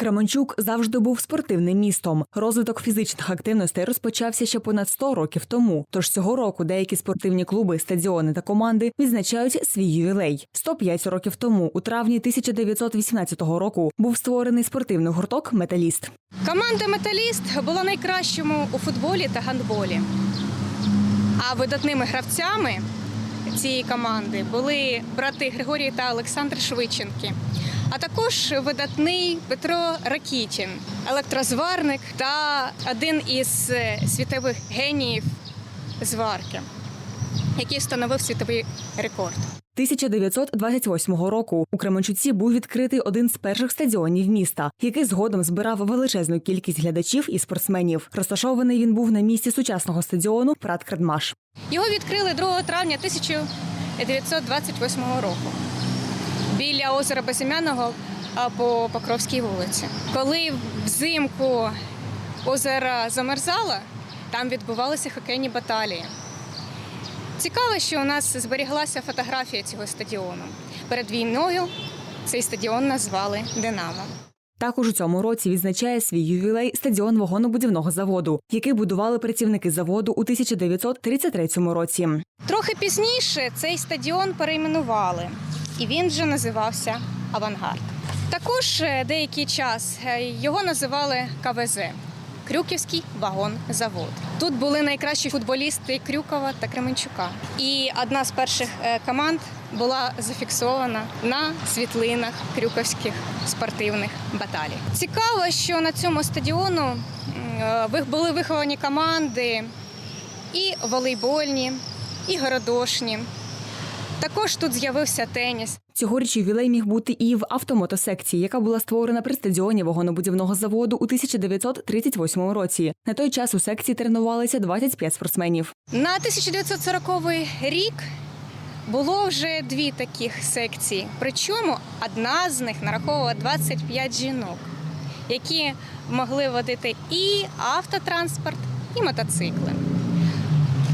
Кременчук завжди був спортивним містом. Розвиток фізичних активностей розпочався ще понад 100 років тому. Тож цього року деякі спортивні клуби, стадіони та команди відзначають свій ювілей. 105 років тому, у травні 1918 року, був створений спортивний гурток Металіст. Команда Металіст була найкращому у футболі та гандболі. А видатними гравцями цієї команди були брати Григорій та Олександр Швидченки, а також видатний Петро Ракітін, електрозварник та один із е, світових геніїв зварки, який встановив світовий рекорд. 1928 року у Кременчуці був відкритий один з перших стадіонів міста, який згодом збирав величезну кількість глядачів і спортсменів. Розташований він був на місці сучасного стадіону Прат Крадмаш. Його відкрили 2 травня 1928 року біля озера Безім'яного а, по Покровській вулиці. Коли взимку озеро замерзало, там відбувалися хокейні баталії. Цікаво, що у нас зберіглася фотографія цього стадіону. Перед війною цей стадіон назвали Динамо. Також у цьому році відзначає свій ювілей стадіон вагонобудівного заводу, який будували працівники заводу у 1933 році. Трохи пізніше цей стадіон перейменували, і він вже називався Авангард. Також е, деякий час е, його називали КВЗ Крюківський вагонзавод. Тут були найкращі футболісти Крюкова та Кременчука. І одна з перших е, команд була зафіксована на світлинах крюковських спортивних баталій. Цікаво, що на цьому стадіону були виховані команди і волейбольні, і городошні. Також тут з'явився теніс. Цьогоріч ювілей міг бути і в автомотосекції, яка була створена при стадіоні вагонобудівного заводу у 1938 році. На той час у секції тренувалися 25 спортсменів. На 1940 рік було вже дві таких секції. Причому одна з них нараховувала 25 жінок, які могли водити і автотранспорт, і мотоцикли.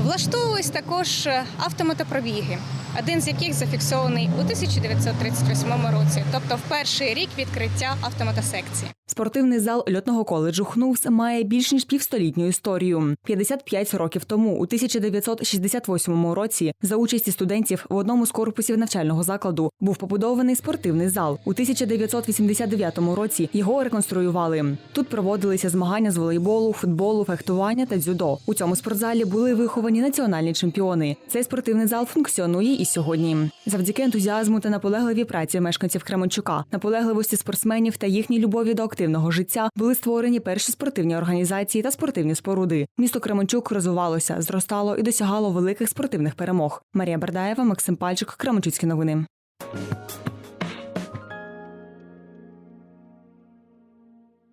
Влаштовувались також автомотопробіги, один з яких зафіксований у 1938 році, тобто в перший рік відкриття автомотосекції. Спортивний зал льотного коледжу ХНУВС має більш ніж півстолітню історію. 55 років тому, у 1968 році, за участі студентів в одному з корпусів навчального закладу був побудований спортивний зал. У 1989 році його реконструювали. Тут проводилися змагання з волейболу, футболу, фехтування та дзюдо. У цьому спортзалі були виховані національні чемпіони. Цей спортивний зал функціонує і сьогодні. Завдяки ентузіазму та наполегливій праці мешканців Кременчука, наполегливості спортсменів та їхній любові до активного життя були створені перші спортивні організації та спортивні споруди. Місто Кременчук розвивалося, зростало і досягало великих спортивних перемог. Марія Бердаєва, Максим Пальчик, Кременчуцькі новини.